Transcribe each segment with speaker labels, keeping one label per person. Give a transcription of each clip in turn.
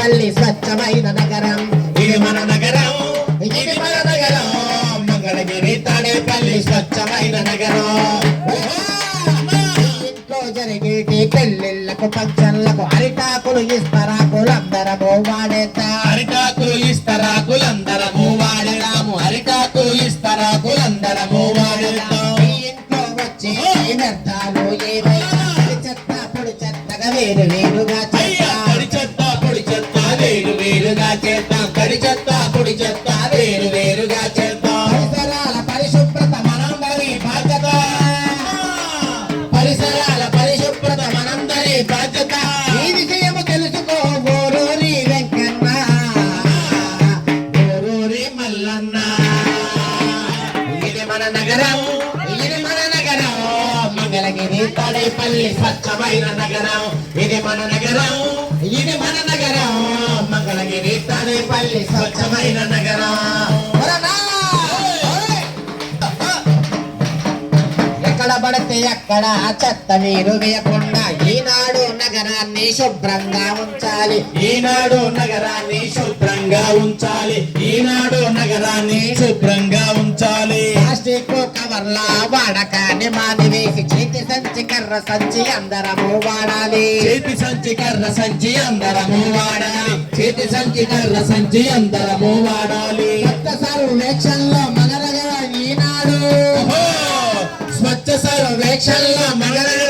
Speaker 1: తాడేపల్లి స్వచ్ఛమైన నగరం. ఇది మన నగరం. ఇది మన నగరం. మంగళగిరి తాడేపల్లి స్వచ్ఛమైన నగరం. ఇంట్లో జరిగేటి పెళ్ళిళ్ళకు పంచర్లకు అరిటాకులు ఇస్తరాకులందరము వాడేద్దాం?
Speaker 2: అరిటాకులు ఇస్తరాకులందరము వాడదాము అరిటాకులు ఇస్తరాకులందరము వాడదాం
Speaker 1: మీ ఇంట్లో వచ్చే వ్యర్థాలు పొడి చెత్త పొడి చెత్తగా వేరు వేరుగా ఆయన నగరం ఇది మన నగరం ఇది మన నగరం. మంగళగిరి తాడేపల్లి స్వచ్ఛమైన నగరం. ఎక్కడ పడితే అక్కడ చెత్త నీరు వేయకుండా ఈనాడు నగరాన్ని శుభ్రంగా ఉంచాలి.
Speaker 2: ఈనాడు నగరాన్ని శుభ్రంగా ఉంచాలి. ఈనాడు నగరాన్ని శుభ్రంగా ఉంచాలి.
Speaker 1: ప్లాస్టిక్ కవర్ల వాడకాన్ని మానివేసి చేతి సంచి కర్ర సంచి అందరము వాడాలి.
Speaker 2: చేతి సంచి కర్ర సంచి అందరము వాడాలి. చేతి సంచి కర్ర సంచి అందరము వాడాలి.
Speaker 1: కొత్త సర్వేక్షణలో మన నగరం ఈనాడు!
Speaker 2: స్వచ్ఛ సర్వేక్షణలో మగలను ఈనాడు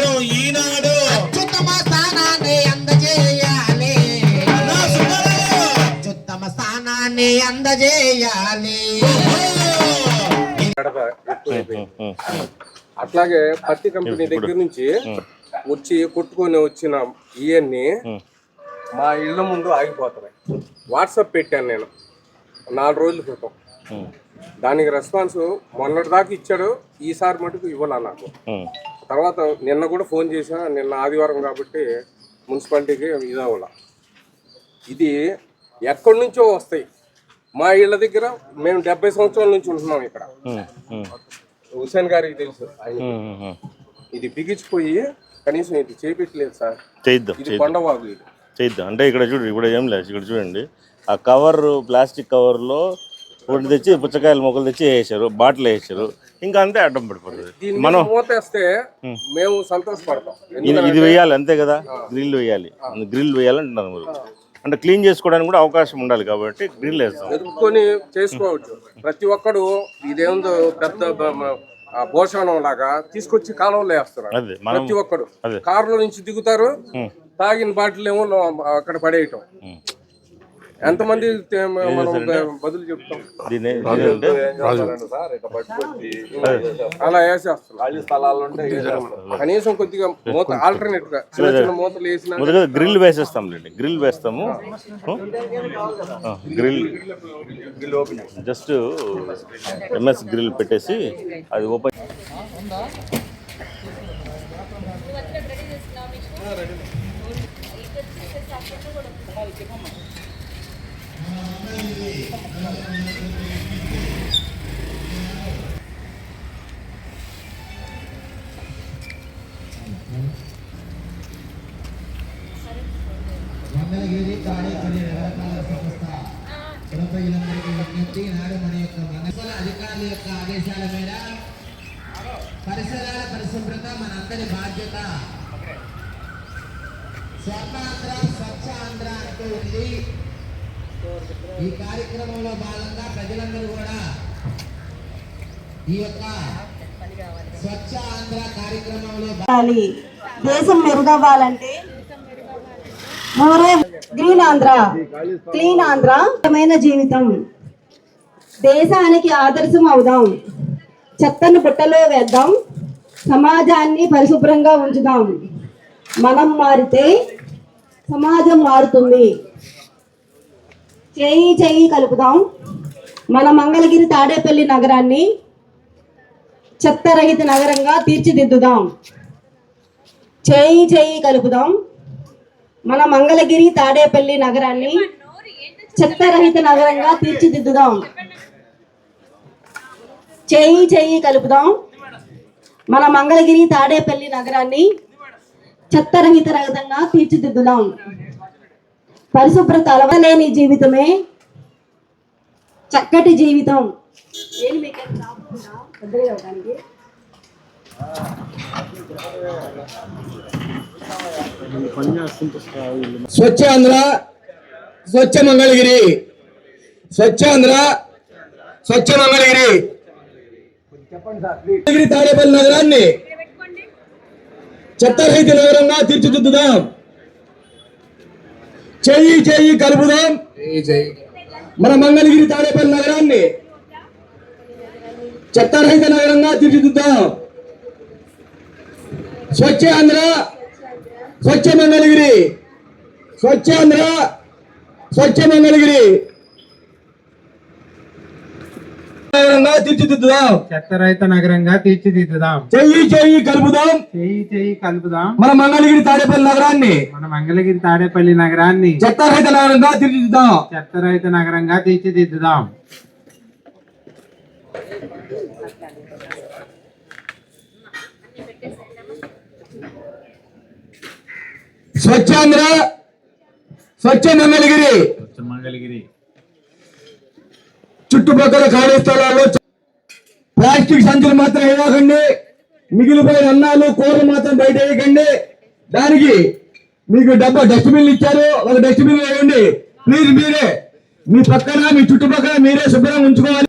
Speaker 1: స్థానాన్ని అందజేయాలి.
Speaker 3: అట్లాగే పత్తి కంపెనీ దగ్గర నుంచి వచ్చి కొట్టుకొని వచ్చిన ఇవన్నీ మా ఇళ్ళ ముందు ఆగిపోతున్నాయి. వాట్సాప్ పెట్టాను నేను. నాలుగు రోజుల క్రితం. దానికి రెస్పాన్స్ మొన్నటి దాకా ఇచ్చాడు. ఈసారి మటుకు ఇవ్వాల నాకు. తర్వాత నిన్న కూడా ఫోన్ చేసా నిన్న ఆదివారం కాబట్టి మున్సిపాలిటీకి ఇదవ్వాల ఇది ఎక్కడి నుంచో వస్తాయి. మా ఇళ్ళ దగ్గర మేము డెబ్బై సంవత్సరాల నుంచి ఉంటున్నాం ఇక్కడ. హుసేన్ గారికి తెలుసు. ఆయన ఇది బిగించిపోయి కనీసం ఇది చేపెట్టలేదు సార్. ఇది
Speaker 4: చేయిద్దాం.
Speaker 3: కొండవాగు ఇది.
Speaker 4: చేయిద్దాం. అంటే ఇక్కడ చూడు ఇప్పుడు ఏం లేదు ఇక్కడ చూడండి. ఆ కవర్ ప్లాస్టిక్ కవర్లో ఒకటి తెచ్చి పుచ్చకాయల మొక్కలు తెచ్చి వేసారు బాటిల్ వేసారు. ఇంకా అంతే అడ్డం పడిపోతుంది. మనం
Speaker 3: మేము సంతోషపడతాం.
Speaker 4: ఇది వేయాలి అంతే కదా? గ్రిల్ వేయాలి. గ్రిల్ వేయాలంటున్నారు మీరు. అంటే క్లీన్ చేసుకోవడానికి కూడా అవకాశం ఉండాలి కాబట్టి గ్రిల్ వేస్తాం
Speaker 3: ఎదుర్కొని చేసుకోవచ్చు. ప్రతి ఒక్కడు ఇదేందో పెద్ద భోషణం లాగా తీసుకొచ్చి కాలంలో వేస్తున్నారు.
Speaker 4: అదే మనం
Speaker 3: ప్రతి ఒక్కడు.
Speaker 4: అదే.
Speaker 3: కారులో నుంచి దిగుతారు తాగిన బాటిల్ ఏమో అక్కడ పడేయటం. ఎంతమంది మనం బదులు చెప్తాం. అలా వేసేస్తున్నాం కనీసం కొద్దిగా మూత ఆల్టర్నేట్గా చిన్న చిన్న మూతలు వేసిన
Speaker 4: గ్రిల్ వేసేస్తాం లేండి. గ్రిల్ వేస్తాము. గ్రిల్. జస్ట్ ఎంఎస్ గ్రిల్ పెట్టేసి అది ఓపెన్
Speaker 1: మంగళగిరి తాడేపల్లి సంస్థ విజ్ఞప్తి నాడు మన యొక్క మంగళ అధికారుల యొక్క ఆదేశాల మేర పరిసరాల పరిశుభ్రత మనందరి బాధ్యత స్వర్ణాంధ్ర స్వచ్ఛ ఆంధ్ర అంటూ ఉంది. ఈ కార్యక్రమంలో భాగంగా ప్రజలందరూ కూడా ఈ యొక్క స్వచ్ఛ ఆంధ్ర కార్యక్రమంలో
Speaker 5: దేశం మెరుగవ్వాలంటే గ్రీన్ ఆంధ్ర క్లీన్ ఆంధ్రమైన జీవితం. దేశానికి ఆదర్శం అవుదాం. చెత్తను బుట్టలో వేద్దాం. సమాజాన్ని పరిశుభ్రంగా ఉంచుదాం. మనం మారితే సమాజం మారుతుంది. చేయి చేయి కలుపుదాం. మన మంగళగిరి తాడేపల్లి నగరాన్ని చెత్తరహిత నగరంగా తీర్చిదిద్దుదాం. చేయి చేయి కలుపుదాం. మన మంగళగిరి తాడేపల్లి నగరాన్ని చెత్తరహిత నగరంగా తీర్చిదిద్దుదాం. చేయి చేయి కలుపుదాం. మన మంగళగిరి తాడేపల్లి నగరాన్ని చెత్తరహిత రహితంగా తీర్చిదిద్దుదాం. పరిశుభ్రత అలవలేని జీవితమే చక్కటి జీవితం. ఏంటి మీకు ఏం జాబ్
Speaker 2: స్వచ్ఛాంధ్ర స్వచ్ఛ మంగళగిరి. స్వచ్ఛాంధ్ర స్వచ్ఛ మంగళగిరి. మంగళగిరి తాడేపల్లి నగరాన్ని చెత్తరహిత నగరంగా తీర్చిదిద్దుదాం. చెయ్యి చెయ్యి కలుపుదాం. మన మంగళగిరి తాడేపల్లి నగరాన్ని చెత్తరహిత నగరంగా తీర్చిదిద్దాం. స్వచ్ఛ ఆంధ్ర స్వచ్ఛ మంగళగిరి. స్వచ్ఛాంధ్ర స్వచ్ఛ మంగళగిరి. నగరంగా తీర్చిదిద్దుదాం.
Speaker 6: చెత్తరహిత నగరంగా తీర్చిదిద్దుదాం.
Speaker 2: చెయ్యి చెయ్యి కలుపుదాం.
Speaker 6: చేయి చేయి కలుపుదాం.
Speaker 2: మన మంగళగిరి తాడేపల్లి నగరాన్ని.
Speaker 6: మన మంగళగిరి తాడేపల్లి నగరాన్ని.
Speaker 2: చెత్తారహిత నగరంగా తీర్చిదిద్దాం
Speaker 6: చెత్తరహిత నగరంగా తీర్చిదిద్దుదాం.
Speaker 2: స్వచ్ఛాంధ్ర స్వచ్ఛ మంగళగిరి.
Speaker 6: మంగళగిరి.
Speaker 2: చుట్టుపక్కల ఖాళీ స్థలాల్లో ప్లాస్టిక్ సంచులు మాత్రం ఇవ్వకండి మిగిలిపోయిన అన్నాలు కూరలు మాత్రం బయట వేయకండి దానికి మీకు డబ్బా డస్ట్బిన్లు ఇచ్చారు. ఒక డస్ట్బిన్ వేయండి. ప్లీజ్ మీరే. మీ పక్కన మీ చుట్టుపక్కల మీరే శుభ్రంగా ఉంచుకోవాలి.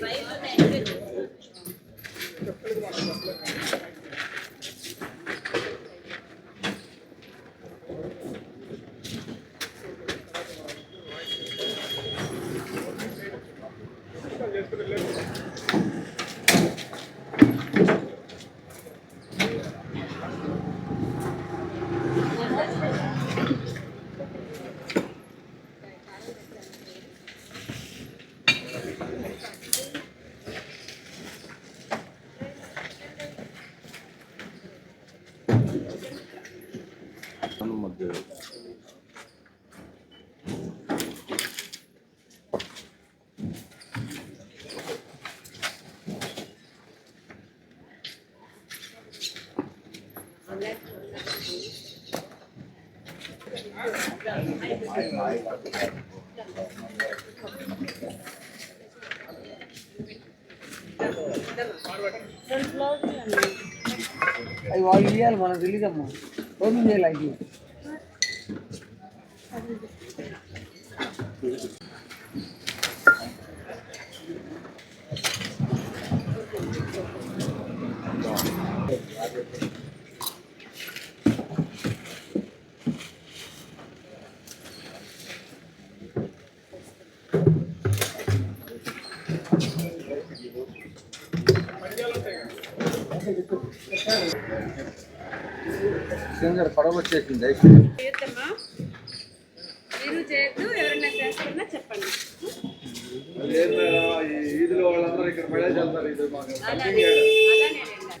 Speaker 2: Vai, Boteco.
Speaker 7: అవి వాళ్ళు ఇవ్వాలి మనకు తెలియదమ్మా ఓపెన్ చేయాలి అది
Speaker 3: పడవ వచ్చేసింది
Speaker 8: చేయొద్దమ్మా మీరు చేయొద్దు ఎవరైనా చేస్తున్నా చెప్పండి
Speaker 3: ఈదులో వాళ్ళందరూ ఇక్కడ పడేసి వెళ్తారు ఇది మాకు
Speaker 8: అలానే అలానే వెళ్ళాలి.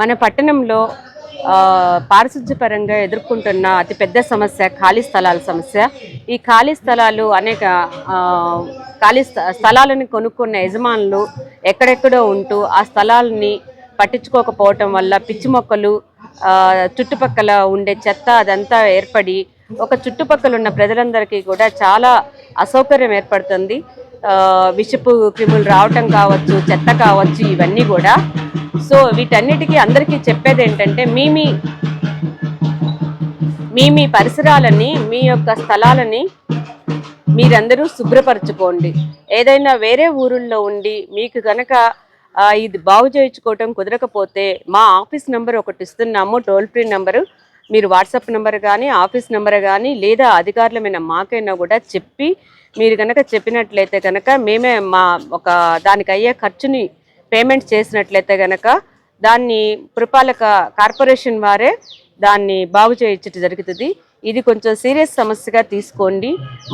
Speaker 8: మన పట్టణంలో ఆ, పారిశుధ్యపరంగా ఎదుర్కొంటున్న అతిపెద్ద సమస్య ఖాళీ స్థలాల సమస్య. ఈ ఖాళీ స్థలాలు అనేక ఖాళీ స్థ- స్థలాలను కొనుక్కున్న యజమానులు ఎక్కడెక్కడో ఉంటూ ఆ స్థలాలని పట్టించుకోకపోవటం వల్ల పిచ్చి మొక్కలు చుట్టుపక్కల ఉండే చెత్త అదంతా ఏర్పడి ఒక చుట్టుపక్కల ఉన్న ప్రజలందరికీ కూడా చాలా అసౌకర్యం ఏర్పడుతుంది. విషపు క్రిములు రావటం కావచ్చు చెత్త కావచ్చు ఇవన్నీ కూడా సో వీటన్నిటికీ అందరికీ చెప్పేది ఏంటంటే మీ మీ మీ మీ పరిసరాలని మీ యొక్క స్థలాలని మీరందరూ శుభ్రపరచుకోండి. ఏదైనా వేరే ఊరుల్లో ఉండి మీకు కనుక ఇది బాగు చేయించుకోవటం కుదరకపోతే మా ఆఫీస్ నెంబర్ ఒకటి ఇస్తున్నాము టోల్ ఫ్రీ నెంబరు. మీరు వాట్సాప్ నెంబర్ కానీ ఆఫీస్ నెంబర్ కానీ లేదా అధికారులమైన మాకైనా కూడా చెప్పి మీరు కనుక చెప్పినట్లయితే కనుక మేమే మా ఒక దానికి అయ్యే ఖర్చుని పేమెంట్ చేసినట్లయితే కనుక దాన్ని పురపాలక కార్పొరేషన్ వారే దాన్ని బాగు చేయించడం జరుగుతుంది. ఇది కొంచెం సీరియస్ సమస్యగా తీసుకోండి.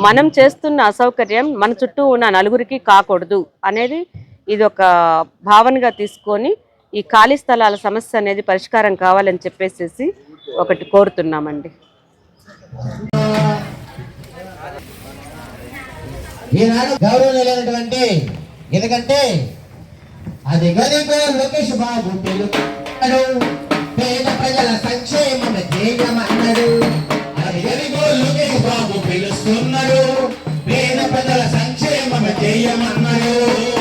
Speaker 8: మనం చేస్తున్న అసౌకర్యం మన చుట్టూ ఉన్న నలుగురికి కాకూడదు అనేది ఇది ఒక భావనగా తీసుకొని ఈ ఖాళీ స్థలాల సమస్య అనేది పరిష్కారం కావాలని చెప్పేసి ఒకటి కోరుతున్నామండి.
Speaker 1: ఈనాడు ఎందుకంటే అది గదిగో లోకేష్ బాబు పిలుపున్నాడు పేద ప్రజల సంక్షేమం ధ్యేయమన్నాడు. అది గదిగో లోకేష్ బాబు పిలుస్తున్నాడు. పేద ప్రజల సంక్షేమం ధ్యేయమన్నాడు.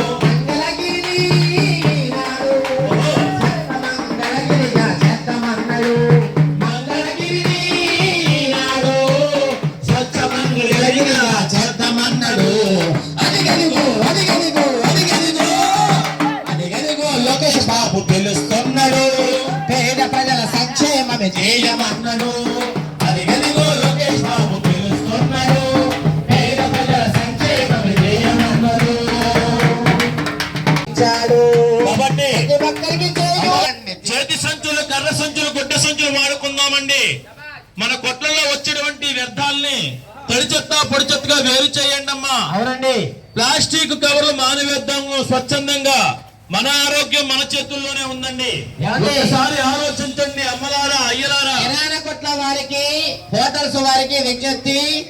Speaker 9: చేతి సంచులు కర్ర సంచులు గుడ్డ సంచులు వాడుకుందామండి. మన కొట్లలో వచ్చేటువంటి వ్యర్థాలని తడి చెత్త పొడి చెత్తగా వేరు చేయండి అమ్మా
Speaker 1: అవునండి.
Speaker 9: ప్లాస్టిక్ కవర్లు మానవేద్దాము స్వచ్ఛందంగా. మన ఆరోగ్యం మన చేతుల్లోనే ఉందండి? ఒకసారి ఆలోచించండి అమ్మలారా అయ్యలారా.
Speaker 1: కొట్ల వారికి హోటల్స్ వారికి విజ్ఞప్తి.